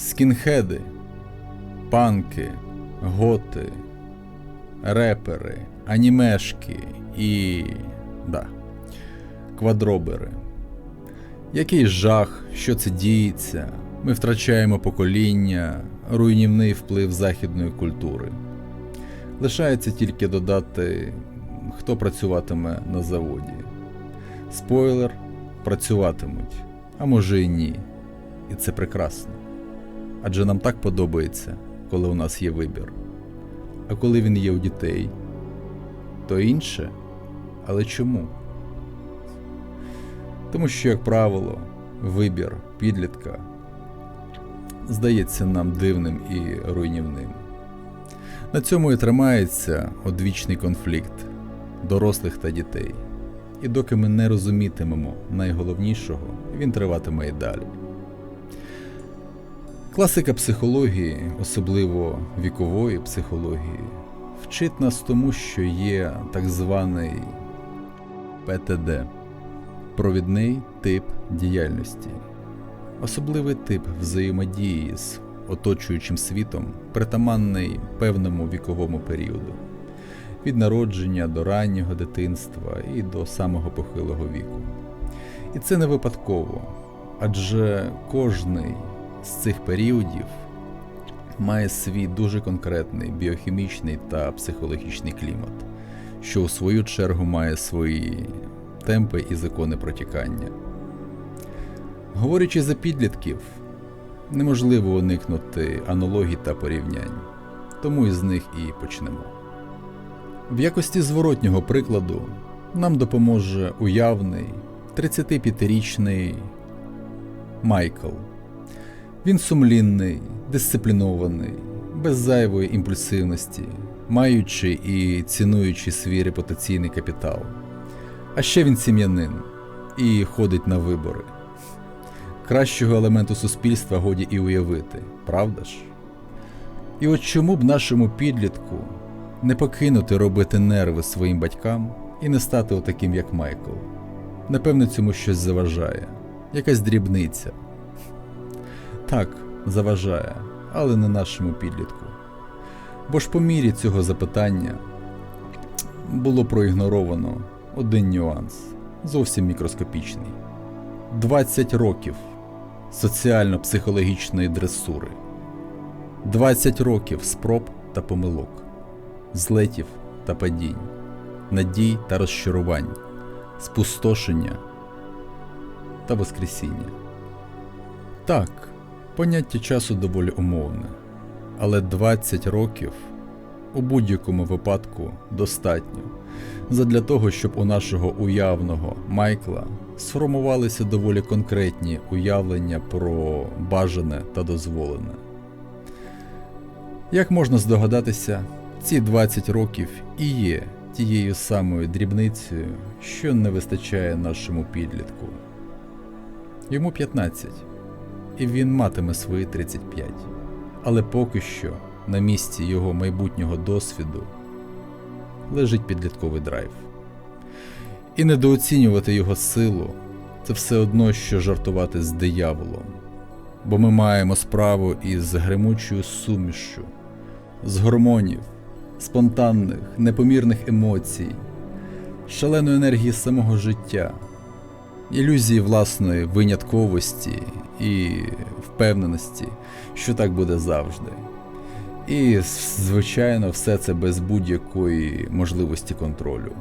скінхеди, панки, готи, репери, анімешки і. да, квадробери. Який жах, що це діється, ми втрачаємо покоління, руйнівний вплив західної культури. Лишається тільки додати, хто працюватиме на заводі. Спойлер працюватимуть, а може і ні. І це прекрасно. Адже нам так подобається, коли у нас є вибір. А коли він є у дітей, то інше. Але чому? Тому що, як правило, вибір підлітка здається нам дивним і руйнівним. На цьому і тримається одвічний конфлікт дорослих та дітей. І доки ми не розумітимемо найголовнішого, він триватиме і далі. Класика психології, особливо вікової психології, вчить нас тому, що є так званий ПТД провідний тип діяльності, особливий тип взаємодії з оточуючим світом, притаманний певному віковому періоду, від народження до раннього дитинства і до самого похилого віку. І це не випадково, адже кожний з цих періодів має свій дуже конкретний біохімічний та психологічний клімат, що у свою чергу має свої темпи і закони протікання. Говорячи за підлітків, неможливо уникнути аналогій та порівнянь, тому із них і почнемо. В якості зворотнього прикладу нам допоможе уявний 35-річний Майкл. Він сумлінний, дисциплінований, без зайвої імпульсивності, маючи і цінуючи свій репутаційний капітал. А ще він сім'янин і ходить на вибори. Кращого елементу суспільства годі і уявити, правда ж? І от чому б нашому підлітку не покинути робити нерви своїм батькам і не стати отаким, як Майкл? Напевне, цьому щось заважає, якась дрібниця. Так, заважає, але не нашому підлітку. Бо ж по мірі цього запитання було проігноровано один нюанс, зовсім мікроскопічний: 20 років соціально-психологічної дресури, 20 років спроб та помилок, злетів та падінь, надій та розчарувань, спустошення та воскресіння. Так, поняття часу доволі умовне, але 20 років у будь-якому випадку достатньо задля того, щоб у нашого уявного Майкла сформувалися доволі конкретні уявлення про бажане та дозволене. Як можна здогадатися, ці 20 років і є тією самою дрібницею, що не вистачає нашому підлітку. Йому 15, і він матиме свої 35. Але поки що на місці його майбутнього досвіду лежить підлітковий драйв. І недооцінювати його силу це все одно, що жартувати з дияволом, бо ми маємо справу із гремучою сумішю, з гормонів, спонтанних, непомірних емоцій, шаленої енергії самого життя, ілюзії власної винятковості і впевненості, що так буде завжди. І, звичайно, все це без будь-якої можливості контролю.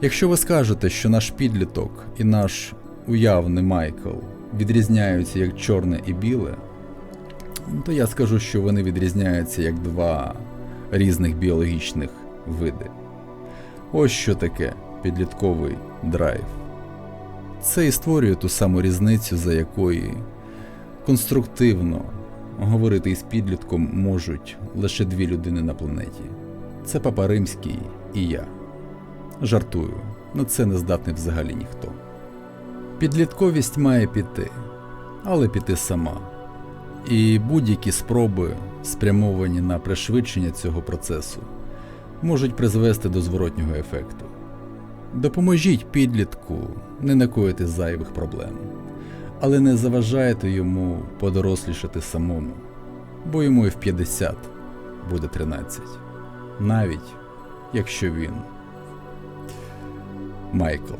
Якщо ви скажете, що наш підліток і наш уявний Майкл відрізняються як чорне і біле, то я скажу, що вони відрізняються як два різних біологічних види. Ось що таке підлітковий драйв. Це і створює ту саму різницю, за якої конструктивно говорити із підлітком можуть лише дві людини на планеті: це Папа Римський і я. Жартую, на це не здатний взагалі ніхто. Підлітковість має піти, але піти сама. І будь-які спроби, спрямовані на пришвидшення цього процесу, можуть призвести до зворотнього ефекту. Допоможіть підлітку не накоїти зайвих проблем, Але не заважайте йому подорослішати самому, бо йому і в 50 буде 13, навіть якщо він Майкл.